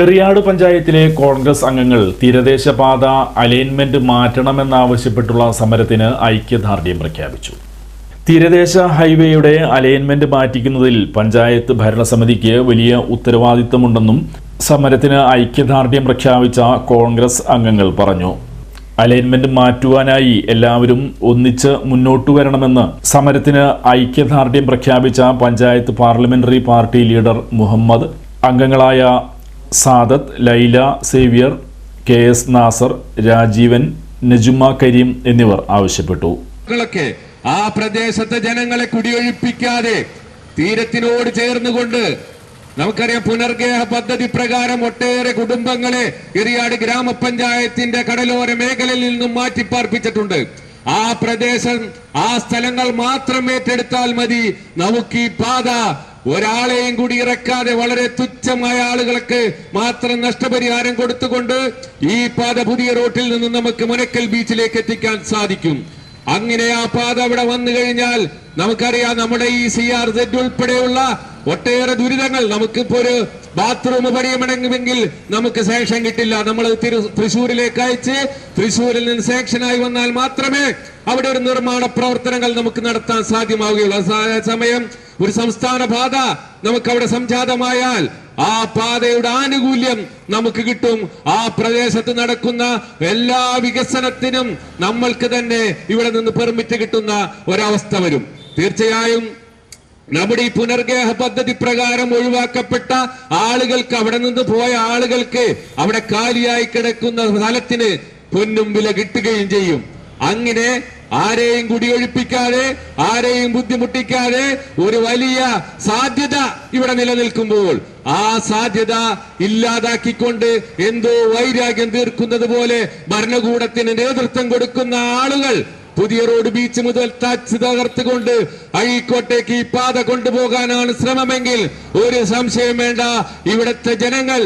എറിയാട് പഞ്ചായത്തിലെ കോൺഗ്രസ് അംഗങ്ങൾ തീരദേശപാത അലൈൻമെന്റ് മാറ്റണമെന്നാവശ്യപ്പെട്ടുള്ള സമരത്തിന് ഐക്യദാർഢ്യം പ്രഖ്യാപിച്ചു. തീരദേശ ഹൈവേയുടെ അലൈൻമെന്റ് മാറ്റിക്കുന്നതിൽ പഞ്ചായത്ത് ഭരണസമിതിക്ക് വലിയ ഉത്തരവാദിത്തമുണ്ടെന്നും സമരത്തിന് ഐക്യദാർഢ്യം പ്രഖ്യാപിച്ച കോൺഗ്രസ് അംഗങ്ങൾ പറഞ്ഞു. അലൈൻമെന്റ് മാറ്റുവാനായി എല്ലാവരും ഒന്നിച്ച് മുന്നോട്ടു വരണമെന്ന് സമരത്തിന് ഐക്യദാർഢ്യം പ്രഖ്യാപിച്ച panchayat parliamentary party leader Muhammad അംഗങ്ങളായ സാദത്ത് ലൈല സേവ്യർ കെ എസ് നാസർ രാജീവൻ നജുമ കരീം എന്നിവർ ആവശ്യപ്പെട്ടു. ആ പ്രദേശത്തെ ജനങ്ങളെ കുടിയൊഴിപ്പിക്കാതെ തീരത്തിനോട് ചേർന്നുകൊണ്ട് നമുക്കറിയാം പുനർഗേഹ പദ്ധതി പ്രകാരം ഒട്ടേറെ കുടുംബങ്ങളെ എറിയാട് ഗ്രാമപഞ്ചായത്തിന്റെ കടലോര മേഖലയിൽ നിന്നും മാറ്റിപ്പാർപ്പിച്ചിട്ടുണ്ട്. ആ പ്രദേശം ആ സ്ഥലങ്ങൾ മാത്രം ഏറ്റെടുത്താൽ മതി. നമുക്ക് ഈ പാത ഒരാളെയും കൂടി ഇറക്കാതെ വളരെ തുച്ഛമായ ആളുകൾക്ക് മാത്രം നഷ്ടപരിഹാരം കൊടുത്തുകൊണ്ട് ഈ പാത പുതിയ റോട്ടിൽ നിന്ന് നമുക്ക് മുനക്കൽ ബീച്ചിലേക്ക് എത്തിക്കാൻ സാധിക്കും. അങ്ങനെ ആ പാത അവിടെ വന്നു കഴിഞ്ഞാൽ നമുക്കറിയാം നമ്മുടെ ഈ സി ആർ സെഡ് ഉൾപ്പെടെയുള്ള ഒട്ടേറെ ദുരിതങ്ങൾ നമുക്കിപ്പോ ഒരു ബാത്റൂം പണിയണമെങ്കിൽ നമുക്ക് സാങ്ഷൻ കിട്ടില്ല. നമ്മൾ തൃശ്ശൂരിലേക്ക് അയച്ച് തൃശ്ശൂരിൽ നിന്ന് സാങ്ഷനായി വന്നാൽ മാത്രമേ അവിടെ ഒരു നിർമ്മാണ പ്രവർത്തനങ്ങൾ നമുക്ക് നടത്താൻ സാധ്യമാവുകയുള്ളൂ. സമയം ഒരു സംസ്ഥാന പാത നമുക്ക് അവിടെ സംജാതമായാൽ ആ പാതയുടെ ആനുകൂല്യം നമുക്ക് കിട്ടും. ആ പ്രദേശത്ത് നടക്കുന്ന എല്ലാ വികസനത്തിനും നമ്മൾക്ക് തന്നെ ഇവിടെ നിന്ന് പെർമിറ്റ് കിട്ടുന്ന ഒരവസ്ഥ വരും. തീർച്ചയായും നമ്മുടെ ഈ പുനർഗേഹ പദ്ധതി പ്രകാരം ഒഴിവാക്കപ്പെട്ട ആളുകൾക്ക് അവിടെ നിന്ന് പോയ ആളുകൾക്ക് അവിടെ കാലിയായി കിടക്കുന്ന സ്ഥലത്തിന് പൊന്നും വില കിട്ടുകയും ചെയ്യും. അങ്ങനെ ആരെയും കുടിയൊഴിപ്പിക്കാതെ ആരെയും ബുദ്ധിമുട്ടിക്കാതെ ഒരു വലിയ സാധ്യത ഇവിടെ നിലനിൽക്കുമ്പോൾ ആ സാധ്യത ഇല്ലാതാക്കിക്കൊണ്ട് എന്തോ വൈരാഗ്യം തീർക്കുന്നത് പോലെ ഭരണകൂടത്തിന് നേതൃത്വം കൊടുക്കുന്ന ആളുകൾ പുതിയ റോഡ് ബീച്ച് മുതൽ തച്ച് തകർത്തുകൊണ്ട് അഴീക്കോട്ടേക്ക് ഈ പാത കൊണ്ടുപോകാനാണ് ശ്രമമെങ്കിൽ ഒരു സംശയം വേണ്ട. ഇവിടുത്തെ ജനങ്ങൾ